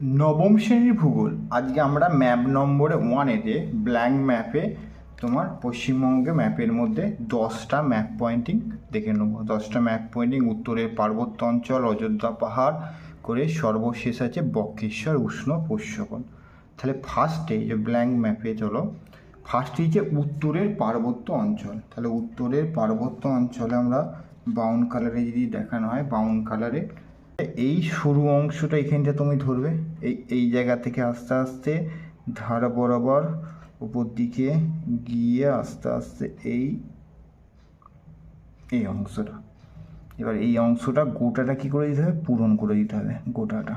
নবম শ্রেণির ভূগোল। আজকে আমরা ম্যাপ নম্বরে ওয়ানেতে ব্ল্যাঙ্ক ম্যাপে তোমার পশ্চিমবঙ্গে ম্যাপের মধ্যে দশটা ম্যাপ পয়েন্টিং দেখে নেব। দশটা ম্যাপ পয়েন্টিং উত্তরের পার্বত্য অঞ্চল, অযোধ্যা পাহাড় করে সর্বশেষ আছে বক্রেশ্বর, উষ্ণ পোষ্যকন তাহলে ফার্স্টে যে ব্ল্যাঙ্ক ম্যাপে চলো ফার্স্টে যে উত্তরের পার্বত্য অঞ্চল। তাহলে উত্তরের পার্বত্য অঞ্চলে আমরা বাউন কালারে যদি দেখানো হয় বাউন কালারে এই সরু অংশটা এখানটা তুমি ধরবে। এই এই জায়গা থেকে আস্তে আস্তে ধার বরাবর উপর দিকে গিয়ে আস্তে আস্তে এই এই অংশটা। এবার এই অংশটা গোটাটা কি করে দিতে হবে? পূরণ করে দিতে হবে গোটাটা।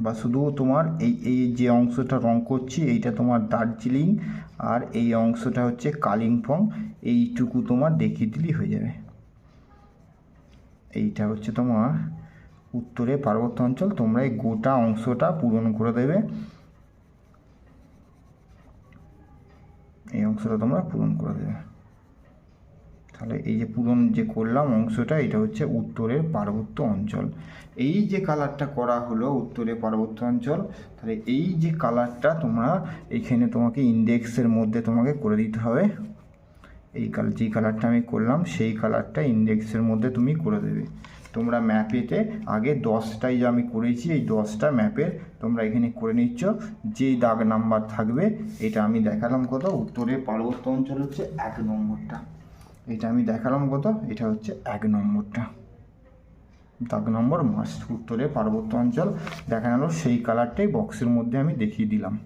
বা শুধু তোমার এই এই যে অংশটা রং করছি, এইটা তোমার দার্জিলিং আর এই অংশটা হচ্ছে কালিম্পং। এইটুকু তোমার দেখিয়ে দিলেই হয়ে যাবে। এইটা হচ্ছে তোমার উত্তরে পার্বত্য অঞ্চল। তোমরা এই গোটা অংশটা পূরণ করে দেবে। এই অংশটা তোমরা পূরণ করে দেবে। তাহলে এই যে পূরণ যে করলাম অংশটা, এটা হচ্ছে উত্তরের পার্বত্য অঞ্চল। এই যে কালারটা করা হলো উত্তরে পার্বত্য অঞ্চল, তাহলে এই যে কালারটা তোমরা এইখানে তোমাকে ইন্ডেক্সের মধ্যে তোমাকে করে দিতে হবে। এই কালার যেই কালারটা আমি করলাম, সেই কালারটা ইন্ডেক্সের মধ্যে তুমি করে দেবে। তোমরা ম্যাপেতে আগে দশটাই যে আমি করেছি, এই দশটা ম্যাপের তোমরা এখানে করে নিচ্ছ। যেই দাগ নাম্বার থাকবে, এটা আমি দেখালাম কত? উত্তরের পার্বত্য অঞ্চল হচ্ছে এক নম্বরটা। এটা আমি দেখালাম কত? এটা হচ্ছে এক নম্বরটা। দাগ নম্বর মাস উত্তরে পার্বত্য অঞ্চল দেখা গেল সেই কালারটাই বক্সের মধ্যে আমি দেখিয়ে দিলাম।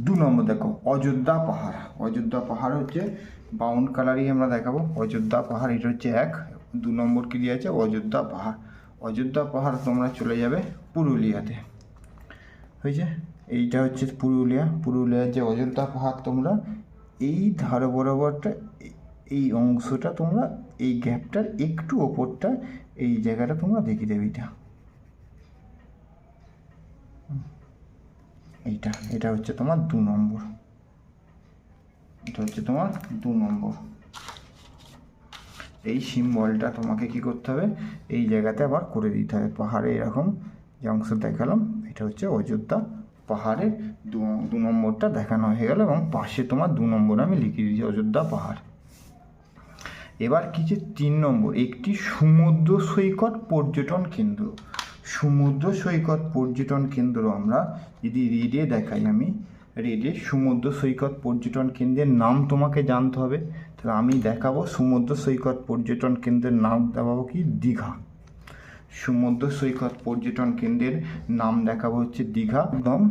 দু নম্বর দেখো, অযোধ্যা পাহাড়। অযোধ্যা পাহাড় হচ্ছে বাউন্ড কালারই আমরা দেখাবো। অযোধ্যা পাহাড়, এটা হচ্ছে এক। দু নম্বর কি দিয়ে আছে অযোধ্যা পাহাড়। অযোধ্যা পাহাড় তোমরা চলে যাবে পুরুলিয়াতে। হয়েছে? এইটা হচ্ছে পুরুলিয়া। পুরুলিয়ার যে অযোধ্যা পাহাড় তোমরা, এই ধার বরাবরটা, এই অংশটা তোমরা, এই গ্যাপটার একটু ওপরটা, এই জায়গাটা তোমরা দেখিয়ে দেবে এটা। এইটা, এটা হচ্ছে তোমার দু নম্বর। এটা হচ্ছে তোমার দু নম্বর। এই সিম্বলটা তোমাকে কি করতে হবে? এই জায়গাতে আবার করে দিতে হবে। পাহাড়ে এরকম যে অংশ দেখালাম, এটা হচ্ছে অযোধ্যা পাহাড়ের দু দু নম্বরটা দেখানো হয়ে গেল এবং পাশে তোমার দু নম্বর আমি লিখে দিয়েছি, অযোধ্যা পাহাড়। এবার কি যে তিন নম্বর, একটি সমুদ্র সৈকত পর্যটন কেন্দ্র। সমুদ্র সৈকত পর্যটন কেন্দ্র আমরা যদি রেডে দেখাই আমি রেডে সমুদ্র সৈকত পর্যটন কেন্দ্রের নাম তোমাকে জানতে হবে। তাহলে আমি দেখাবো সমুদ্র সৈকত পর্যটন কেন্দ্রের নাম, দেখাবো কি? দীঘা। সমুদ্র সৈকত পর্যটন কেন্দ্রের নাম দেখাবো হচ্ছে দীঘা। একদম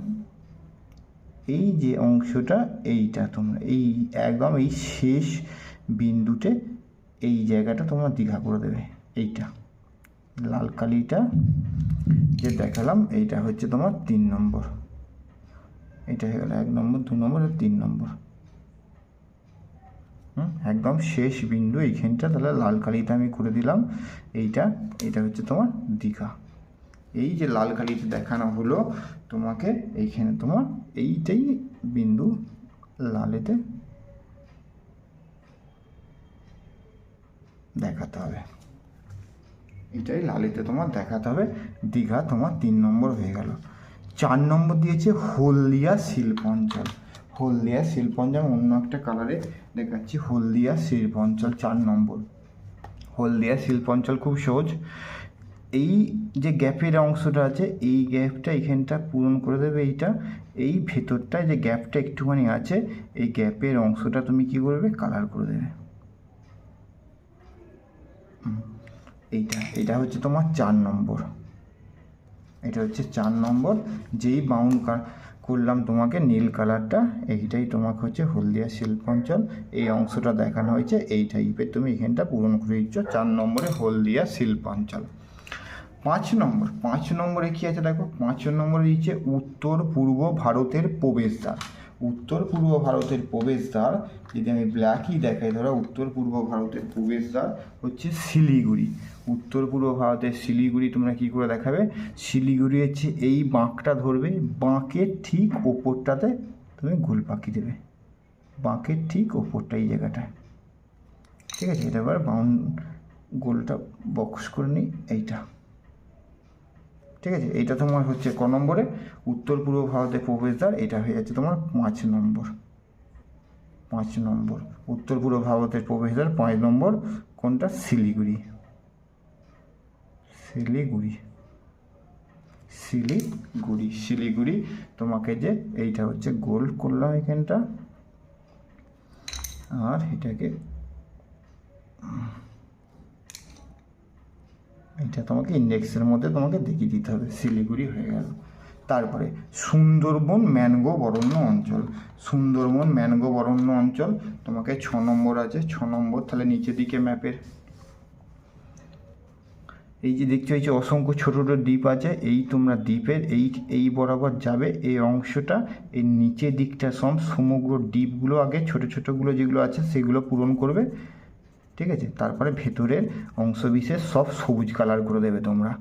এই যে অংশটা, এইটা তোমরা, এই একদম এই শেষ বিন্দুতে এই জায়গাটা তোমরা দীঘা করে দেবে, এইটা। লাল কালিটা যে দেখালাম, এইটা হচ্ছে তোমার তিন নম্বর। এটা হয়ে গেল এক নম্বর, দু নম্বর আর তিন নম্বর। একদম শেষ বিন্দু, এইখানটা তাহলে লাল কালিটা আমি করে দিলাম। এইটা এটা হচ্ছে তোমার দীঘা। এই যে লাল কালিতে দেখানো হলো, তোমাকে এইখানে তোমার এইটাই বিন্দু লালেতে দেখাতে হবে। এটাই লালিতে তোমার দেখাতে হবে, দীঘা তোমার তিন নম্বর হয়ে গেল। চার নম্বর দিয়েছে হলদিয়া শিল্পাঞ্চল। হলদিয়া শিল্পাঞ্চল অন্য একটা কালারে দেখাচ্ছি, হলদিয়া শিল্পাঞ্চল চার নম্বর। হলদিয়া শিল্পাঞ্চল খুব সহজ। এই যে গ্যাপের অংশটা আছে, এই গ্যাপটা এখানটা পূরণ করে দেবে এইটা। এই ভেতরটায় যে গ্যাপটা একটুখানি আছে, এই গ্যাপের অংশটা তুমি কি করবে? কালার করে দেবে। এইটা এটা হচ্ছে তোমার চার নম্বর। এটা হচ্ছে চার নম্বর, যেই বাউন্ড করলাম তোমাকে নীল কালারটা এইটাই তোমাকে হচ্ছে হলদিয়া শিল্পাঞ্চল এই অংশটা দেখানো হয়েছে, এই টাইপের তুমি এখানটা পূরণ করে দিচ্ছ চার নম্বরে হলদিয়া শিল্পাঞ্চল পাঁচ নম্বর, পাঁচ নম্বরে কী আছে দেখো, পাঁচ নম্বরে দিচ্ছে উত্তর পূর্ব ভারতের প্রবেশদ্বার। উত্তর পূর্ব ভারতের প্রবেশদ্বার, যদি আমি ব্ল্যাকই দেখাই ধরো, উত্তর পূর্ব ভারতের প্রবেশদ্বার হচ্ছে শিলিগুড়ি। উত্তর পূর্ব ভারতের শিলিগুড়ি তোমরা কী করে দেখাবে? শিলিগুড়ি হচ্ছে এই বাঁকটা ধরবে, বাঁকের ঠিক ওপরটাতে তুমি গোল পাখি দেবে। বাঁকের ঠিক ওপরটা এই জায়গাটায়। ঠিক আছে, এটা এবার বাউন্ড গোলটা বক্স করে নিই, এইটা। ঠিক আছে, এইটা তোমার হচ্ছে ক নম্বরে? উত্তর পূর্ব ভারতের প্রবেশদ্বার, এটা হয়ে যাচ্ছে তোমার পাঁচ নম্বর। পাঁচ নম্বর। উত্তর পূর্ব ভারতের প্রবেশদ্বার, পাঁচ নম্বর কোনটা? শিলিগুড়ি। শিলিগুড়ি। শিলিগুড়ি শিলিগুড়ি, তোমাকে যে এইটা হচ্ছে গোল করলাম এখানটা। আর এটাকে এটা তোমাকে ইন্ডেক্সের মধ্যে তোমাকে দেখিয়ে দিতে হবে। শিলিগুড়ি হয়ে গেল। তারপরে সুন্দরবন ম্যানগ্রোভ অরণ্য অঞ্চল। সুন্দরবন ম্যানগ্রোভ অরণ্য অঞ্চল, তোমাকে ছ নম্বর আছে। ছ নম্বর তাহলে নিচের দিকে ম্যাপের এই যে দেখছ এই যে অসংখ্য ছোট ছোট দ্বীপ আছে। এই তোমরা দ্বীপের এই এই বরাবর যাবে। এই অংশটা, এই নিচের দিকটা সব সমগ্র দ্বীপগুলো আগে, ছোট ছোটোগুলো যেগুলো আছে সেগুলো পূরণ করবে। ঠিক আছে? তারপরে ভেতরের অংশবিশেষ সব সবুজ কালার করে দেবে তোমরা।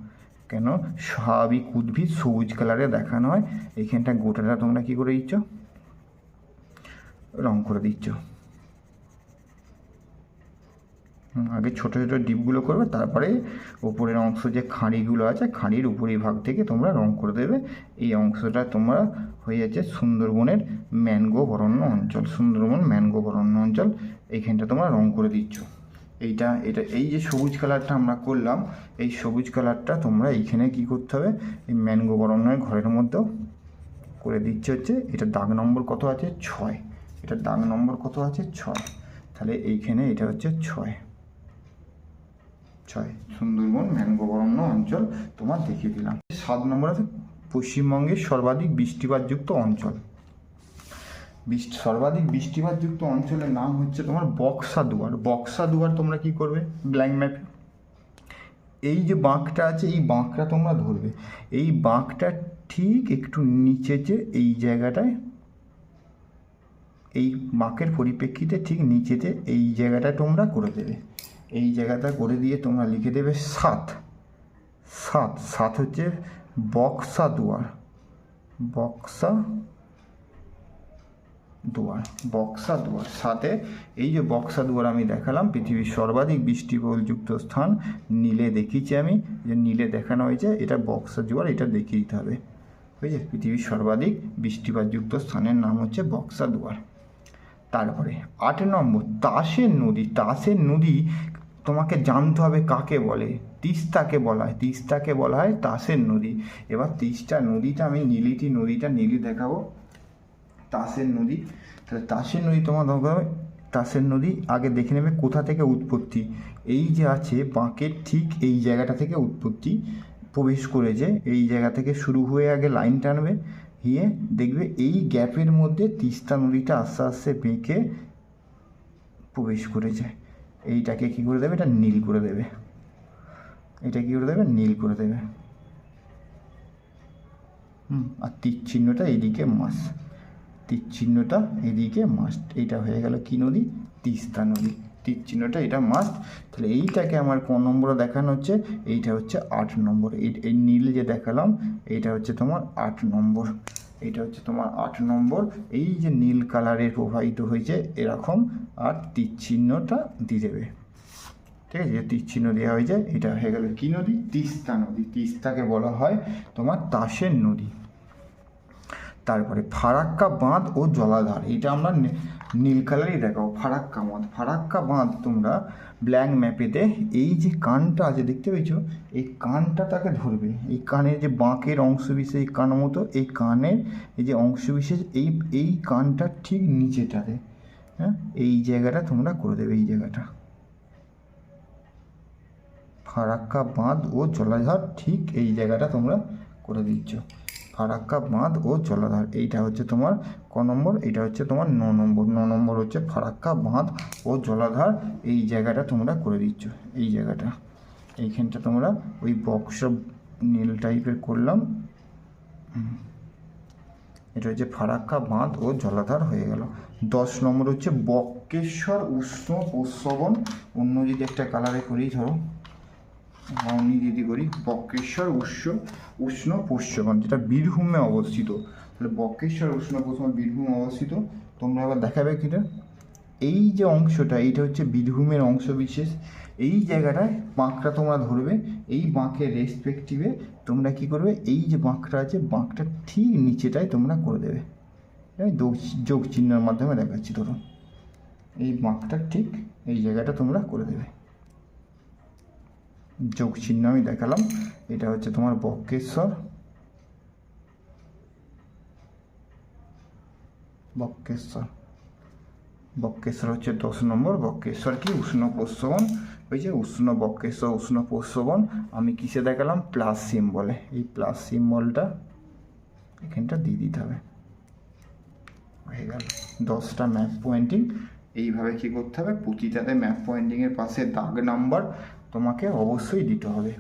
কেন? স্বাভাবিক উদ্ভিদ সবুজ কালারে দেখানো হয়। এইখানটা গোটাটা তোমরা কি করে দিচ্ছ? রং করে দিচ্ছ হুম, আগে ছোটো ছোটো ডিপগুলো করবে, তারপরে উপরের অংশ যে খাঁড়িগুলো আছে, খাঁড়ির উপরি ভাগ থেকে তোমরা রং করে দেবে। এই অংশটা তোমরা হয়ে যাচ্ছে সুন্দরবনের ম্যানগ্রোভ অরণ্য অঞ্চল। সুন্দরবন ম্যানগ্রোভ অরণ্য অঞ্চল, এইখানটা তোমরা রং করে দিচ্ছ। এইটা, এটা, এই যে সবুজ কালারটা আমরা করলাম, এই সবুজ কালারটা তোমরা এইখানে কি করতে হবে, এই ম্যানগ্রোভ অরণ্যের ঘরের মধ্যেও করে দিচ্ছে হচ্ছে, এটা দাগ নম্বর কত আছে? ছয়। এটা দাগ নম্বর কত আছে? ছয়। তাহলে এইখানে এটা হচ্ছে ছয়। ছয় সুন্দরবন ম্যানগ্রোভ অরণ্য অঞ্চল তোমার দেখিয়ে দিলাম। সাত নম্বর আছে পশ্চিমবঙ্গের সর্বাধিক বৃষ্টিপাতযুক্ত অঞ্চল। বৃষ্টি সর্বাধিক বৃষ্টিপাতযুক্ত অঞ্চলের নাম হচ্ছে তোমার বক্সা দুয়ার। বক্সা দুয়ার তোমরা কি করবে? ব্ল্যাঙ্ক ম্যাপে এই যে বাঁকটা আছে, এই বাঁকটা তোমরা ধরবে। এই বাঁকটা ঠিক একটু নিচে যে এই জায়গাটায়, এই বাঁকের পরিপ্রেক্ষিতে ঠিক নিচেতে এই জায়গাটা তোমরা করে দেবে। এই জায়গাটা করে দিয়ে তোমরা লিখে দেবে সাত। সাত সাত হচ্ছে বক্সা দুয়ার। বক্সা দুয়ার বক্সা দুয়ার। সাথে এই যে বক্সা দুয়ার আমি দেখালাম, পৃথিবীর সর্বাধিক বৃষ্টিবহুলযুক্ত স্থান, নীলে দেখিয়েছি আমি, যে নীলে দেখানো হয়েছে, এটা বক্সা দুয়ার, এটা দেখিয়ে দিতে হবে। বুঝেছে পৃথিবীর সর্বাধিক বৃষ্টিপাতযুক্ত স্থানের নাম হচ্ছে বক্সা দুয়ার। তারপরে আট নম্বর, তাসের নদী তাসের নদী তোমাকে জানতে হবে কাকে বলে? তিস্তাকে বলা হয় তিস্তাকে বলা হয় তাসের নদী। এবার তিস্তা নদীটা আমি নীলিটি নদীটা নীলি দেখাবো। তাসের নদী। তাহলে তাসের নদী তোমার দরকার তাসের নদী আগে দেখে নেবে কোথা থেকে উৎপত্তি। এই যে আছে বাঁকের ঠিক এই জায়গাটা থেকে উৎপত্তি। প্রবেশ করেছে। এই জায়গা থেকে শুরু হয়ে আগে লাইন টানবে গিয়ে দেখবে এই গ্যাপের মধ্যে তিস্তা নদীটা আস্তে আস্তে বেঁকে প্রবেশ করেছে এইটাকে কী করে দেবে? এটা নীল করে দেবে। এটা কী করে দেবে? নীল করে দেবে। হুম, আর তীর চিহ্নটা এইদিকে মাস তীর চিহ্নটা এদিকে মাস্ট এইটা হয়ে গেল কি নদী? তিস্তা নদী। তীর চিহ্নটা এটা মাস্ট তাহলে এইটাকে আমার কোন নম্বরে দেখানো হচ্ছে? এইটা হচ্ছে আট নম্বর। এই নীল যে দেখালাম, এইটা হচ্ছে তোমার আট নম্বর। এইটা হচ্ছে তোমার আট নম্বর। এই যে নীল কালারের প্রবাহিত হয়েছে, এরকম আর তীর চিহ্নটা দিয়ে দেবে। ঠিক আছে? যে তীর চিহ্ন দেওয়া হয়েছে, এটা হয়ে গেল কী নদী? তিস্তা নদী। তিস্তাকে বলা হয় তোমার তাসের নদী। তারপরে ফারাক্কা বাঁধ ও জলাধার। এটা আমরা নীল কালারই দেখাবো ফারাক্কা বাঁধ ফারাক্কা বাঁধ তোমরা ব্ল্যাঙ্ক ম্যাপেতে এই যে কানটা আছে, দেখতে পেয়েছ? এই কানটা তাকে ধরবে। এই কানের যে বাঁকের অংশবিশেষ, এই কান মতো, এই কানের এই যে অংশবিশেষ, এই এই কানটা ঠিক নিচেটাতে। হ্যাঁ? এই জায়গাটা তোমরা করে দেবে, এই জায়গাটা। ফারাক্কা বাঁধ ও জলাধার ঠিক এই জায়গাটা তোমরা করে দিচ্ছ। ফারাক্কা বাঁধ ও জলাধার। এইটা হচ্ছে তোমার ক নম্বর এটা হচ্ছে তোমার ন নম্বর। ন নম্বর হচ্ছে ফারাক্কা বাঁধ ও জলাধার। এই জায়গাটা তোমরা করে দিচ্ছ, এই জায়গাটা। এইখানটা তোমরা ওই বক্স নীল টাইপের করলাম। এটা হচ্ছে ফারাক্কা বাঁধ ও জলাধার হয়ে গেল। দশ নম্বর হচ্ছে বক্রেশ্বর উষ্ণ প্রস্রবণ। অন্য যদি একটা কালারে করি, ধরো। মাউনি দিদি করি, বক্রেশ্বর উষ্ণ উষ্ণ পশ্চিমবঙ্গ যেটা বীরভূমে অবস্থিত। তাহলে বক্রেশ্বর, উষ্ণ পশ্চিমবঙ্গ বীরভূমে অবস্থিত। তোমরা এবার দেখাবে কিনা? এই যে অংশটা, এইটা হচ্ছে বীরভূমের অংশ বিশেষ এই জায়গাটায় বাঁকটা তোমরা ধরবে। এই বাঁকের রেসপেক্টিভে তোমরা কি করবে? এই যে বাঁকটা আছে বাঁকটা ঠিক নিচেটায় তোমরা করে দেবে। এই যোগ চিহ্নের মাধ্যমে দেখাচ্ছি ধরুন এই বাঁকটা ঠিক এই জায়গাটা তোমরা করে দেবে। যোগ চিহ্ন আমি দেখালাম। এটা হচ্ছে তোমার বক্রেশ্বর বক্রেশ্বর বক্রেশ্বর হচ্ছে দশ নম্বর। বক্রেশ্বর কি? উষ্ণ প্রস্রবণ ওই যে উষ্ণ বক্রেশ্বর উষ্ণ প্রস্রবণ আমি কিসে দেখালাম? প্লাস সিম্বলে। এই প্লাস সিম্বলটা এখানটা দিয়ে দিতে হবে। হয়ে গেল। দশটা ম্যাপ পয়েন্টিং। এইভাবে কি করতে হবে? প্রতিটাতে ম্যাপ পয়েন্টিংয়ের পাশে দাগ নাম্বার তোমাকে অবশ্যই দিতে হবে।